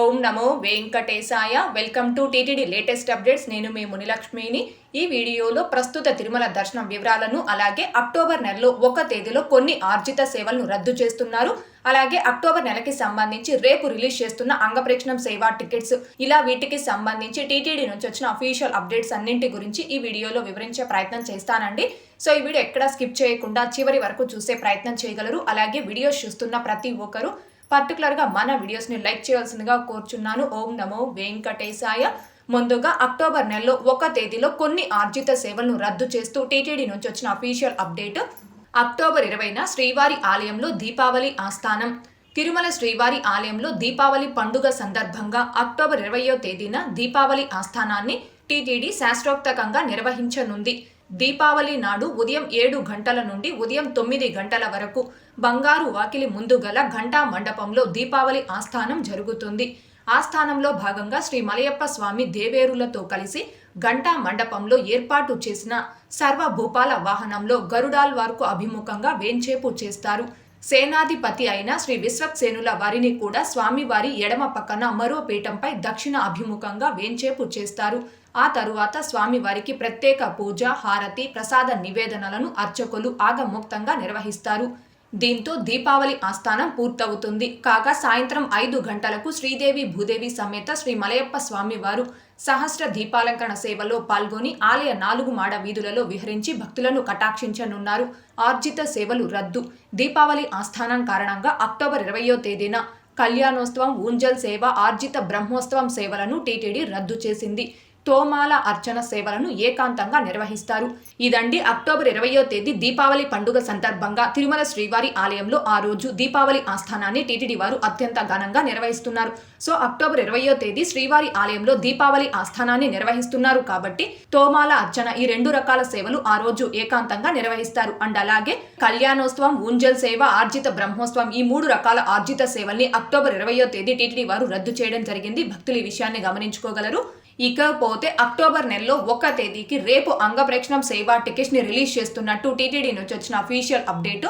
ఓం నమో వెంకటేశాయ. Welcome to TTD latest updates. నేను మీ మునిలక్ష్మిని. ఈ వీడియోలో ప్రస్తుత తిరుమల దర్శనం వివరాలను అలాగే అక్టోబర్ నెలలో ఒక తేదీలో కొన్ని ఆర్జిత సేవలను రద్దు చేస్తున్నారు. అలాగే అక్టోబర్ నెలకి సంబంధించి రేపు రిలీజ్ చేస్తున్న అంగప్రేక్షణం సేవా టికెట్స్. ఇలా వీటికి సంబంధించి టీటీడీ నుంచి వచ్చిన అఫీషియల్ అప్డేట్స్ అన్నింటి గురించి ఈ వీడియోలో వివరించే ప్రయత్నం చేస్తానండి. సో ఈ వీడియో ఎక్కడా స్కిప్ చేయకుండా చివరి వరకు చూసే ప్రయత్నం చేయగలరు. అలాగే వీడియోస్ చూస్తున్న ప్రతి ఒక్కరు పర్టికులర్గా మన వీడియోస్ని లైక్ చేయాల్సిందిగా కోరుచున్నాను. ఓం నమో వెంకటేశాయ. ముందుగా అక్టోబర్ నెలలో ఒక తేదీలో కొన్ని ఆర్జిత సేవలను రద్దు చేస్తూ టీటీడీ నుంచి వచ్చిన అఫీషియల్ అప్డేట్. అక్టోబర్ ఇరవైన శ్రీవారి ఆలయంలో దీపావళి ఆస్థానం. తిరుమల శ్రీవారి ఆలయంలో దీపావళి పండుగ సందర్భంగా అక్టోబర్ ఇరవయో తేదీన దీపావళి ఆస్థానాన్ని టీటీడీ శాస్త్రోక్తకంగా నిర్వహించనుంది. దీపావళి నాడు ఉదయం ఏడు గంటల నుండి ఉదయం తొమ్మిది గంటల వరకు బంగారు వాకిలి ముందు గల ఘంటా మండపంలో దీపావళి ఆస్థానం జరుగుతుంది. ఆస్థానంలో భాగంగా శ్రీ మలయప్ప స్వామి దేవేరులతో కలిసి ఘంటా మండపంలో ఏర్పాటు చేసిన సర్వభూపాల వాహనంలో గరుడాల్వార్కు అభిముఖంగా వేంచేపు చేస్తారు. సేనాధిపతి అయిన శ్రీ విశ్వక్సేనుల వారిని కూడా స్వామివారి ఎడమ పక్కన మరో పీఠంపై దక్షిణ అభిముఖంగా వేంచేపు చేస్తారు. ఆ తరువాత స్వామివారికి ప్రత్యేక పూజ హారతి ప్రసాద నివేదనలను అర్చకులు ఆగముక్తంగా నిర్వహిస్తారు. దీంతో దీపావళి ఆస్థానం పూర్తవుతుంది. కాగా సాయంత్రం ఐదు గంటలకు శ్రీదేవి భూదేవి సమేత శ్రీ మలయప్ప స్వామివారు సహస్ర దీపాలంకరణ సేవలో పాల్గొని ఆలయ నాలుగు మాడ వీధులలో విహరించి భక్తులను కటాక్షించనున్నారు. ఆర్జిత సేవలు రద్దు. దీపావళి ఆస్థానం కారణంగా అక్టోబర్ ఇరవయో తేదీన కళ్యాణోత్సవం ఊంజల్ సేవ ఆర్జిత బ్రహ్మోత్సవం సేవలను టీటీడీ రద్దు చేసింది. తోమాల అర్చన సేవలను ఏకాంతంగా నిర్వహిస్తారు. ఇదండి అక్టోబర్ ఇరవయో తేదీ దీపావళి పండుగ సందర్భంగా తిరుమల శ్రీవారి ఆలయంలో ఆ రోజు దీపావళి ఆస్థానాన్ని టీటీడీ వారు అత్యంత ఘనంగా నిర్వహిస్తున్నారు. సో అక్టోబర్ ఇరవయో తేదీ శ్రీవారి ఆలయంలో దీపావళి ఆస్థానాన్ని నిర్వహిస్తున్నారు కాబట్టి తోమాల అర్చన ఈ రెండు రకాల సేవలు ఆ రోజు ఏకాంతంగా నిర్వహిస్తారు. అండ్ అలాగే కళ్యాణోత్సవం ఊంజల్ సేవ ఆర్జిత బ్రహ్మోత్సవం ఈ మూడు రకాల ఆర్జిత సేవల్ని అక్టోబర్ ఇరవయో తేదీ టీటీడీ వారు రద్దు చేయడం జరిగింది. భక్తులు ఈ విషయాన్ని గమనించుకోగలరు. ఇకపోతే అక్టోబర్ నెలలో ఒక తేదీకి రేపు అంగప్రేక్షణం సేవా టికెట్స్ని రిలీజ్ చేస్తున్నట్టు టీటీడీ నుంచి వచ్చిన అఫీషియల్ అప్డేట్.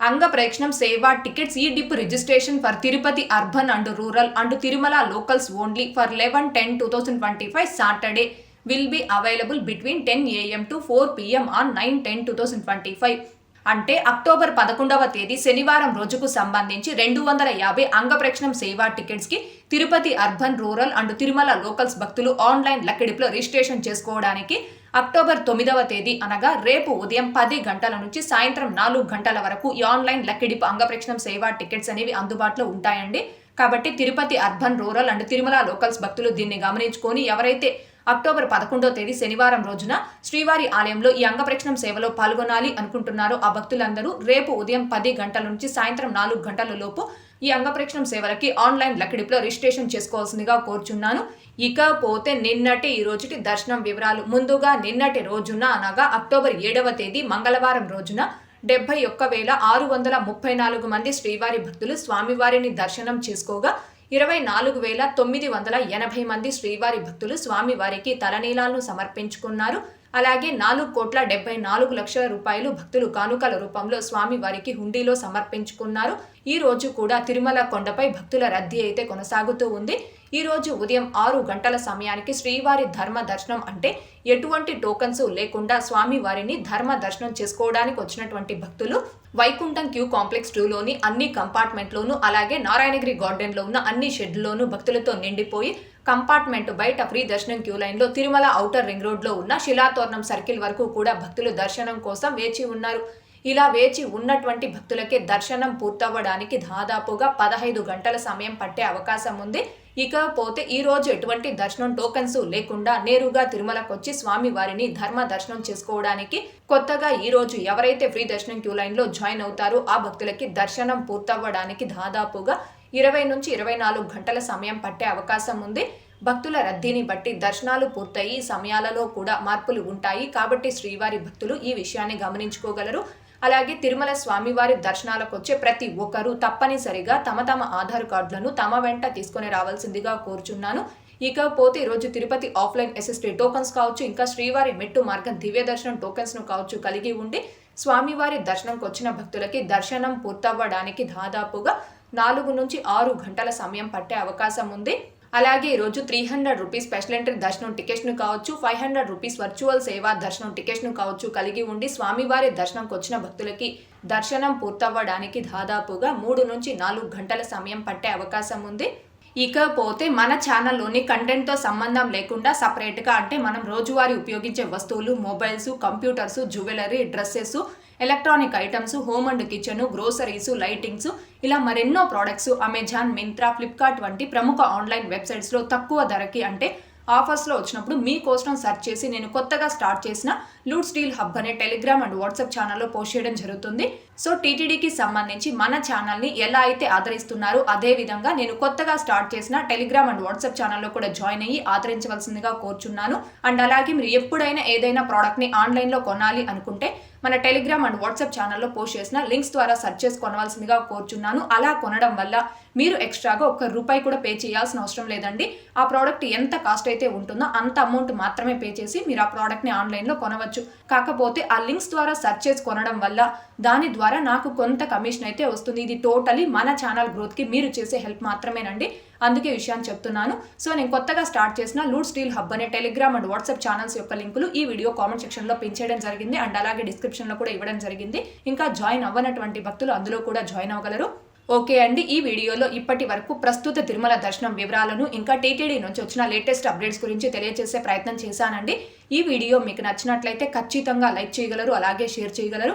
అంగప్రేక్షణం సేవా tickets e dip registration for Tirupati urban and rural and Tirumala locals only for eleven ten two thousand twenty five Saturday. Will be available between ten AM to four PM on nine ten two thousand twenty five. అంటే October పదకొండవ తేదీ శనివారం రోజుకు సంబంధించి రెండు వందల యాభై అంగప్రక్షణం సేవా టికెట్స్కి Tirupati urban rural and Tirumala locals భక్తులు ఆన్లైన్ లెక్కడిపులో రిజిస్ట్రేషన్ చేసుకోవడానికి అక్టోబర్ తొమ్మిదవ తేదీ అనగా రేపు ఉదయం పది గంటల నుంచి సాయంత్రం నాలుగు గంటల వరకు ఈ ఆన్లైన్ లక్కిడిపు అంగప్రక్షణం సేవా టికెట్స్ అనేవి అందుబాటులో ఉంటాయండి. కాబట్టి Tirupati urban rural and Tirumala locals భక్తులు దీన్ని గమనించుకొని ఎవరైతే అక్టోబర్ పదకొండో తేదీ శనివారం రోజున శ్రీవారి ఆలయంలో ఈ అంగప్రక్షణం సేవలో పాల్గొనాలి అనుకుంటున్నారో. ఆ భక్తులందరూ రేపు ఉదయం పది గంటల నుంచి సాయంత్రం నాలుగు గంటల లోపు ఈ అంగప్రక్షణం సేవలకి ఆన్లైన్ లక్కడిపులో రిజిస్ట్రేషన్ చేసుకోవాల్సిందిగా కోరుచున్నాను. ఇకపోతే నిన్నటి ఈ రోజుటి దర్శనం వివరాలు ముందుగా నిన్నటి రోజున అనగా అక్టోబర్ ఏడవ తేదీ మంగళవారం రోజున డెబ్బై ఒక్క వేల ఆరు వందల ముప్పై నాలుగు మంది శ్రీవారి భక్తులు స్వామివారిని దర్శనం చేసుకోగా ఇరవై నాలుగు వేల తొమ్మిది వందల ఎనభై మంది శ్రీవారి భక్తులు స్వామివారికి తలనీలాలను సమర్పించుకున్నారు. అలాగే నాలుగు కోట్ల డెబ్బై నాలుగు లక్షల రూపాయలు భక్తులు కానుకల రూపంలో స్వామివారికి హుండీలో సమర్పించుకున్నారు. ఈ రోజు కూడా తిరుమల కొండపై భక్తుల రద్దీ అయితే కొనసాగుతూ ఉంది. ఈ రోజు ఉదయం ఆరు గంటల సమయానికి శ్రీవారి ధర్మ దర్శనం అంటే ఎటువంటి టోకన్స్ లేకుండా స్వామివారిని ధర్మ దర్శనం చేసుకోవడానికి వచ్చినటువంటి భక్తులు వైకుంఠం క్యూ కాంప్లెక్స్ టూలోని అన్ని కంపార్ట్మెంట్లోనూ అలాగే నారాయణగిరి గార్డెన్లో ఉన్న అన్ని షెడ్లోనూ భక్తులతో నిండిపోయి కంపార్ట్మెంట్ బయట ఫ్రీ దర్శనం క్యూ లైన్లో తిరుమల ఔటర్ రింగ్ రోడ్లో ఉన్న శిలాతోరణం సర్కిల్ వరకు కూడా భక్తులు దర్శనం కోసం వేచి ఉన్నారు. ఇలా వేచి ఉన్నటువంటి భక్తులకే దర్శనం పూర్తవ్వడానికి దాదాపుగా పదహైదు గంటల సమయం పట్టే అవకాశం ఉంది. ఇకపోతే ఈ రోజు ఎటువంటి దర్శనం టోకన్స్ లేకుండా నేరుగా తిరుమలకు వచ్చి స్వామి వారిని ధర్మ దర్శనం చేసుకోవడానికి కొత్తగా ఈ రోజు ఎవరైతే ఫ్రీ దర్శనం క్యూ లైన్లో జాయిన్ అవుతారో ఆ భక్తులకి దర్శనం పూర్తవ్వడానికి దాదాపుగా ఇరవై నుంచి ఇరవై నాలుగు గంటల సమయం పట్టే అవకాశం ఉంది. భక్తుల రద్దీని బట్టి దర్శనాలు పూర్తయి సమయాలలో కూడా మార్పులు ఉంటాయి. కాబట్టి శ్రీవారి భక్తులు ఈ విషయాన్ని గమనించుకోగలరు. అలాగే తిరుమల స్వామివారి దర్శనాలకు వచ్చే ప్రతి ఒక్కరూ తప్పనిసరిగా తమ తమ ఆధార్ కార్డులను తమ వెంట తీసుకొని రావాల్సిందిగా కోరుచున్నాను. ఇకపోతే ఈరోజు తిరుపతి ఆఫ్లైన్ ఎస్ఎస్టీ టోకన్స్ కావచ్చు ఇంకా శ్రీవారి మెట్టు మార్గం దివ్య దర్శనం టోకన్స్ను కావచ్చు కలిగి ఉండి స్వామివారి దర్శనంకి వచ్చిన భక్తులకి దర్శనం పూర్తవ్వడానికి దాదాపుగా నాలుగు నుంచి ఆరు గంటల సమయం పట్టే అవకాశం ఉంది. అలాగే ఈరోజు three hundred rupees special entry దర్శనం టికెట్స్ను కావచ్చు ఫైవ్ హండ్రెడ్ రూపీస్ వర్చువల్ సేవా దర్శనం టికెట్స్ను కావచ్చు కలిగి ఉండి స్వామివారి దర్శనంకి వచ్చిన భక్తులకి దర్శనం పూర్తవ్వడానికి దాదాపుగా మూడు నుంచి నాలుగు గంటల సమయం పట్టే అవకాశం ఉంది. ఇకపోతే మన ఛానల్లోని కంటెంట్తో సంబంధం లేకుండా సపరేట్గా అంటే మనం రోజువారీ ఉపయోగించే వస్తువులు mobiles computers jewellery dresses electronic items home and kitchen groceries lightings ఇలా మరెన్నో ప్రోడక్ట్స్ అమెజాన్ మింత్రా ఫ్లిప్కార్ట్ వంటి ప్రముఖ ఆన్లైన్ వెబ్సైట్స్లో తక్కువ ధరకి అంటే ఆఫర్స్లో వచ్చినప్పుడు మీకోసం సెర్చ్ చేసి నేను కొత్తగా స్టార్ట్ చేసిన లూడ్ స్టీల్ హబ్ అనే టెలిగ్రామ్ అండ్ వాట్సాప్ ఛానల్లో పోస్ట్ చేయడం జరుగుతుంది. సో టీటీడీకి సంబంధించి మన ఛానల్ని ఎలా అయితే ఆదరిస్తున్నారో అదేవిధంగా నేను కొత్తగా స్టార్ట్ చేసిన టెలిగ్రామ్ అండ్ వాట్సాప్ ఛానల్లో కూడా జాయిన్ అయ్యి ఆదరించవలసిందిగా కోరుచున్నాను. అండ్ అలాగే మీరు ఎప్పుడైనా ఏదైనా ప్రోడక్ట్ని ఆన్లైన్లో కొనాలి అనుకుంటే మన టెలిగ్రామ్ అండ్ వాట్సాప్ ఛానల్లో పోస్ట్ చేసిన లింక్స్ ద్వారా సెర్చ్ చేసి కొనవలసిందిగా కోరుచున్నాను. అలా కొనడం వల్ల మీరు ఎక్స్ట్రాగా ఒక్క రూపాయి కూడా పే చేయాల్సిన అవసరం లేదండి. ఆ ప్రోడక్ట్ ఎంత కాస్ట్ అయితే ఉంటుందో అంత అమౌంట్ మాత్రమే పే చేసి మీరు ఆ ప్రోడక్ట్ని ఆన్లైన్లో కొనవచ్చు. కాకపోతే ఆ లింక్స్ ద్వారా సెర్చ్ చేసి కొనడం వల్ల దాని ద్వారా నాకు కొంత కమిషన్ అయితే వస్తుంది. ఇది టోటలీ మన ఛానల్ గ్రోత్కి మీరు చేసే హెల్ప్ మాత్రమేనండి. అందుకే విషయాన్ని చెప్తున్నాను. సో నేను కొత్తగా స్టార్ట్ చేసిన లూడ్ స్టీల్ హబ్ అనే టెలిగ్రామ్ అండ్ వాట్సాప్ ఛానల్స్ యొక్క లింకులు ఈ వీడియో కామెంట్ సెక్షన్లో పిన్ చేయడం జరిగింది. అండ్ అలాగే డిస్క్రిప్షన్లో కూడా ఇవ్వడం జరిగింది. ఇంకా జాయిన్ అవ్వనటువంటి భక్తులు అందులో కూడా జాయిన్ అవ్వగలరు. ఓకే అండి ఈ వీడియోలో ఇప్పటి వరకు ప్రస్తుత తిరుమల దర్శనం వివరాలను ఇంకా టీటీడీ నుంచి వచ్చిన లేటెస్ట్ అప్డేట్స్ గురించి తెలియజేసే ప్రయత్నం చేశానండి. ఈ వీడియో మీకు నచ్చినట్లయితే ఖచ్చితంగా లైక్ చేయగలరు అలాగే షేర్ చేయగలరు.